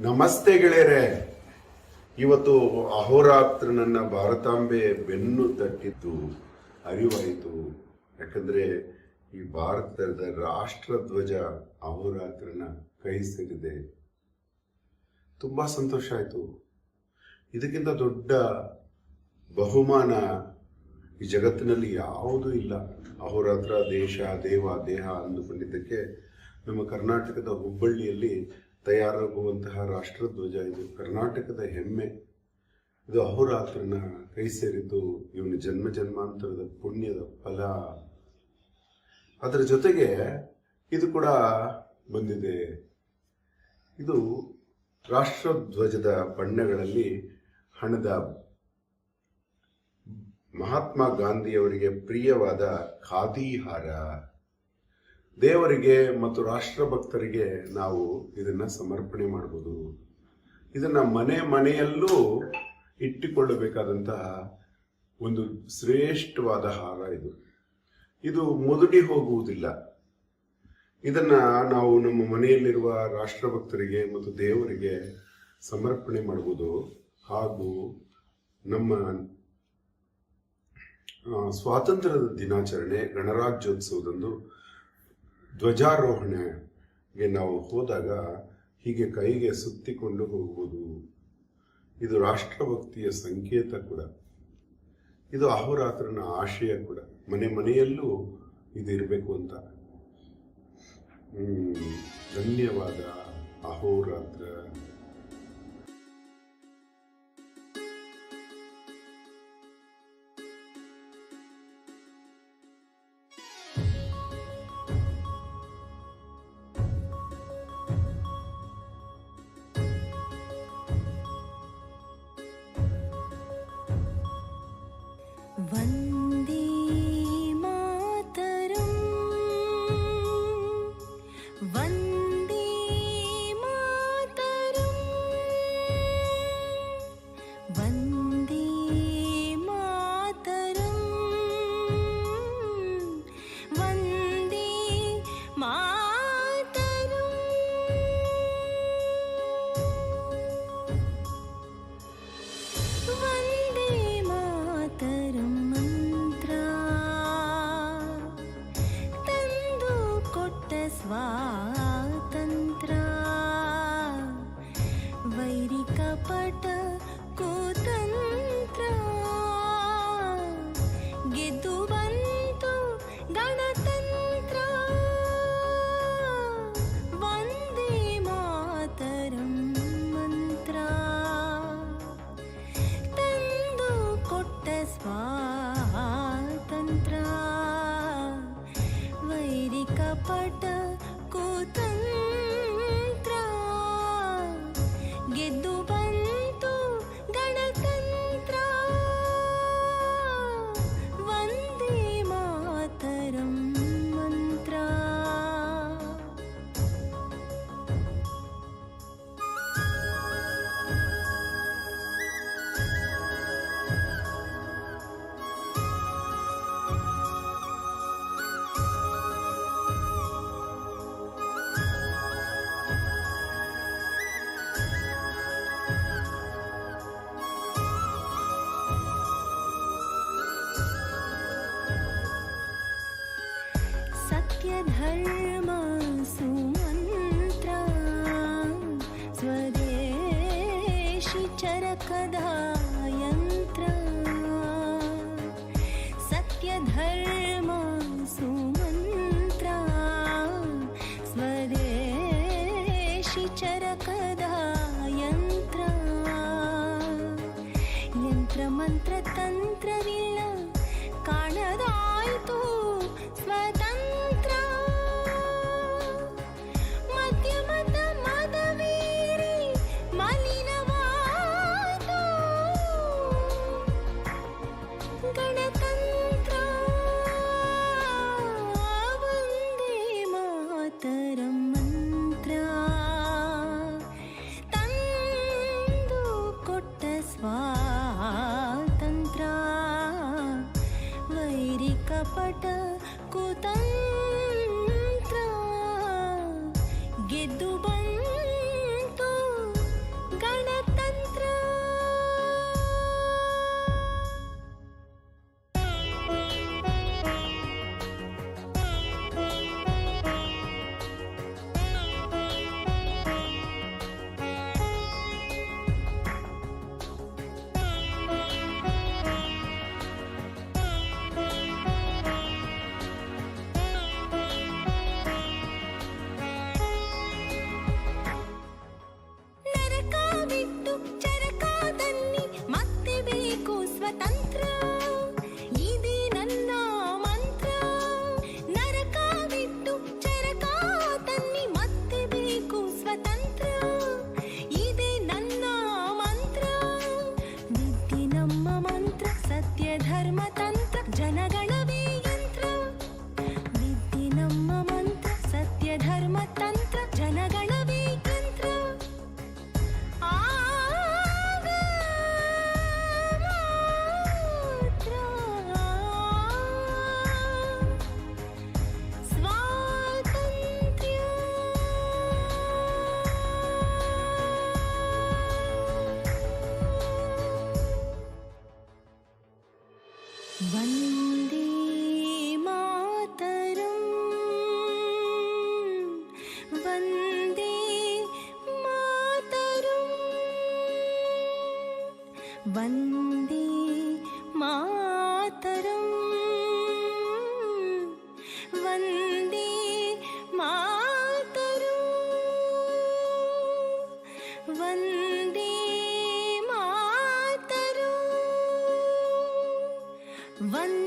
ನಮಸ್ತೆ ಗೆಳೆಯರೆ. ಇವತ್ತು ಅಹೋರಾತ್ರ ನನ್ನ ಭಾರತಾಂಬೆ ಬೆನ್ನು ತಟ್ಟಿದ್ದು ಅರಿವಾಯಿತು. ಯಾಕಂದ್ರೆ ಈ ಭಾರತದ ರಾಷ್ಟ್ರಧ್ವಜ ಅಹೋರಾತ್ರನ ಕೈ ಸೇರಿದೆ. ತುಂಬಾ ಸಂತೋಷ ಆಯಿತು. ಇದಕ್ಕಿಂತ ದೊಡ್ಡ ಬಹುಮಾನ ಈ ಜಗತ್ತಿನಲ್ಲಿ ಯಾವುದೂ ಇಲ್ಲ. ಅಹೋರಾತ್ರ ದೇಶ ದೇವ ದೇಹ ಅಂದುಕೊಂಡಿದ್ದಕ್ಕೆ ನಮ್ಮ ಕರ್ನಾಟಕದ ಹುಬ್ಬಳ್ಳಿಯಲ್ಲಿ ತಯಾರಾಗುವಂತಹ ರಾಷ್ಟ್ರಧ್ವಜ ಇದು ಕರ್ನಾಟಕದ ಹೆಮ್ಮೆ. ಇದು ಅಹೋರಾತ್ರನ ಕೈ ಸೇರಿದ್ದು ಇವನ ಜನ್ಮ ಜನ್ಮಾಂತರದ ಪುಣ್ಯದ ಫಲ. ಅದರ ಜೊತೆಗೆ ಇದು ಕೂಡ ಬಂದಿದೆ. ಇದು ರಾಷ್ಟ್ರಧ್ವಜದ ಬಣ್ಣಗಳಲ್ಲಿ ಹಣದ ಮಹಾತ್ಮ ಗಾಂಧಿಯವರಿಗೆ ಪ್ರಿಯವಾದ ಖಾದಿ ಹಾರ ದೇವರಿಗೆ ಮತ್ತು ರಾಷ್ಟ್ರಭಕ್ತರಿಗೆ ನಾವು ಇದನ್ನು ಸಮರ್ಪಣೆ ಮಾಡ್ಬೋದು. ಇದನ್ನು ಮನೆ ಮನೆಯಲ್ಲೂ ಇಟ್ಟುಕೊಳ್ಳಬೇಕಾದಂತಹ ಒಂದು ಶ್ರೇಷ್ಠವಾದ ಹಾರ ಇದು. ಇದು ಮುದುಡಿ ಹೋಗುವುದಿಲ್ಲ. ಇದನ್ನು ನಾವು ನಮ್ಮ ಮನೆಯಲ್ಲಿರುವ ರಾಷ್ಟ್ರಭಕ್ತರಿಗೆ ಮತ್ತು ದೇವರಿಗೆ ಸಮರ್ಪಣೆ ಮಾಡುವುದು ಹಾಗೂ ನಮ್ಮ ಸ್ವಾತಂತ್ರ್ಯದ ದಿನಾಚರಣೆ ಗಣರಾಜ್ಯೋತ್ಸವದಂದು ಧ್ವಜಾರೋಹಣೆಗೆ ನಾವು ಹೋದಾಗ ಹೀಗೆ ಕೈಗೆ ಸುತ್ತಿಕೊಂಡು ಹೋಗುವುದು. ಇದು ರಾಷ್ಟ್ರಭಕ್ತಿಯ ಸಂಕೇತ ಕೂಡ. ಇದು ಅಹೋರಾತ್ರನ ಆಶಯ ಕೂಡ. ಮನೆ ಮನೆಯಲ್ಲೂ ಇದು ಇರಬೇಕು ಅಂತ ಧನ್ಯವಾದ ಅಹೋರಾತ್ರ. வந்த ಬಂತು ಗಣತಂತ್ರ ವಂದೇ ಮಾತರಂ ಮಂತ್ರ ತಂದು ಕೊಟ್ಟ ಸ್ವಾತಂತ್ರ್ಯ ವೈರಿ ಕಪಟ సాక్షి చరకథాయంత్ర సత్యధర్మ సుమంత్ర. స్వదేశి చరకథాయంత్ర యంత్రమంత్ర 마다 வந்தே மாதரம். வந்தே மாதரம். வந்தே மா வந்த